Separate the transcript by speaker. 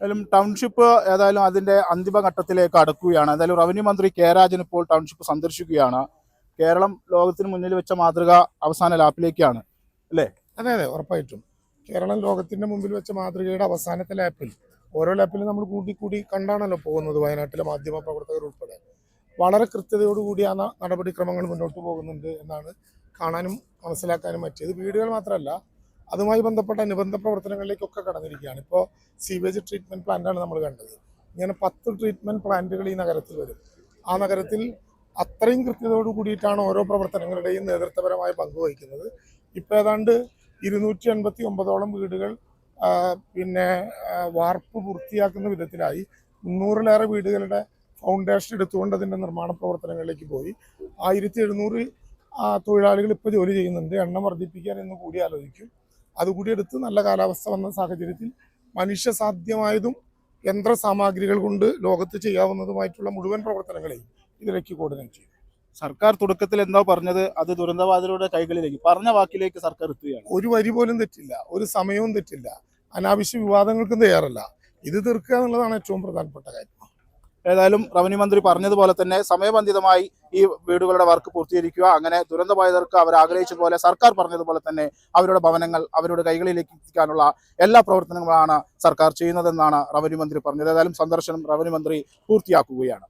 Speaker 1: ഏതായാലും ടൗൺഷിപ്പ് ഏതായാലും അതിന്റെ അന്തിമഘട്ടത്തിലേക്ക് അടുക്കുകയാണ്. ഏതായാലും റവന്യൂ മന്ത്രി കെ രാജൻ ഇപ്പോൾ ടൗൺഷിപ്പ് സന്ദർശിക്കുകയാണ്. കേരളം ലോകത്തിന് മുന്നിൽ വെച്ച മാതൃക അവസാന ലാപ്പിലേക്കാണ് അല്ലേ?
Speaker 2: അതെ അതെ ഉറപ്പായിട്ടും. കേരളം ലോകത്തിന്റെ മുമ്പിൽ വെച്ച മാതൃകയുടെ അവസാനത്തെ ലാപ്പിൽ ഓരോ ലാപ്പിലും നമ്മൾ കൂടി കൂടി കണ്ടാണല്ലോ പോകുന്നത് വയനാട്ടിലെ മാധ്യമ പ്രവർത്തകർ ഉൾപ്പെടെ. വളരെ കൃത്യതയോടുകൂടി ആ നടപടിക്രമങ്ങൾ മുന്നോട്ട് പോകുന്നുണ്ട് എന്നാണ് കാണാനും മനസ്സിലാക്കാനും പറ്റിയത്. വീടുകൾ മാത്രമല്ല അതുമായി ബന്ധപ്പെട്ട അനുബന്ധ പ്രവർത്തനങ്ങളിലേക്കൊക്കെ കടന്നിരിക്കുകയാണ്. ഇപ്പോൾ സീവേജ് ട്രീറ്റ്മെന്റ് പ്ലാന്റാണ് നമ്മൾ കണ്ടത്. ഇങ്ങനെ പത്ത് ട്രീറ്റ്മെന്റ് പ്ലാന്റുകൾ ഈ നഗരത്തിൽ വരും. ആ നഗരത്തിൽ അത്രയും കൃത്യതയോട് കൂടിയിട്ടാണ് ഓരോ പ്രവർത്തനങ്ങളുടെയും നേതൃത്വപരമായ പങ്ക് വഹിക്കുന്നത്. ഇപ്പോൾ ഏതാണ്ട് ഇരുന്നൂറ്റി അൻപത്തി ഒമ്പതോളം വീടുകൾ പിന്നെ വാർപ്പ് പൂർത്തിയാക്കുന്ന വിധത്തിലായി മുന്നൂറിലേറെ വീടുകളുടെ ഫൗണ്ടേഷൻ എടുത്തുകൊണ്ട് അതിന്റെ നിർമ്മാണ പ്രവർത്തനങ്ങളിലേക്ക് പോയി. ആയിരത്തി എഴുന്നൂറ് തൊഴിലാളികൾ ഇപ്പോൾ ജോലി ചെയ്യുന്നുണ്ട്. എണ്ണം വർദ്ധിപ്പിക്കാൻ എന്ന് കൂടി ആലോചിക്കും. അതുകൂടി എടുത്ത് നല്ല കാലാവസ്ഥ വന്ന സാഹചര്യത്തിൽ മനുഷ്യ സാധ്യമായതും യന്ത്ര സാമഗ്രികൾ കൊണ്ട് ലോകത്ത് ചെയ്യാവുന്നതുമായിട്ടുള്ള മുഴുവൻ പ്രവർത്തനങ്ങളെയും ഇതിലേക്ക് കോർഡിനേറ്റ് ചെയ്യും
Speaker 1: സർക്കാർ തുടക്കത്തിൽ എന്തോ പറഞ്ഞത്? അത് ദുരന്തബാധിതരുടെ കൈകളിലേക്ക് പറഞ്ഞ വാക്കിലേക്ക് സർക്കാർ എത്തുകയാണ്.
Speaker 2: ഒരു വരി പോലും തെറ്റില്ല ഒരു സമയവും തെറ്റില്ല അനാവശ്യ വിവാദങ്ങൾക്കും തയ്യാറല്ല. ഇത് തീർക്കുക എന്നുള്ളതാണ് ഏറ്റവും പ്രധാനപ്പെട്ട കാര്യം.
Speaker 1: ഏതായാലും റവന്യൂ മന്ത്രി പറഞ്ഞതുപോലെ തന്നെ സമയബന്ധിതമായി ഈ വീടുകളുടെ വർക്ക് പൂർത്തീകരിക്കുക. അങ്ങനെ ദുരന്തബാധിതർക്ക് അവർ ആഗ്രഹിച്ചതുപോലെ സർക്കാർ പറഞ്ഞതുപോലെ തന്നെ അവരുടെ ഭവനങ്ങൾ അവരുടെ കൈകളിലേക്ക് എത്തിക്കാനുള്ള എല്ലാ പ്രവർത്തനങ്ങളാണ് സർക്കാർ ചെയ്യുന്നതെന്നാണ് റവന്യൂ മന്ത്രി പറഞ്ഞത്. ഏതായാലും സന്ദർശനം റവന്യൂ മന്ത്രി പൂർത്തിയാക്കുകയാണ്.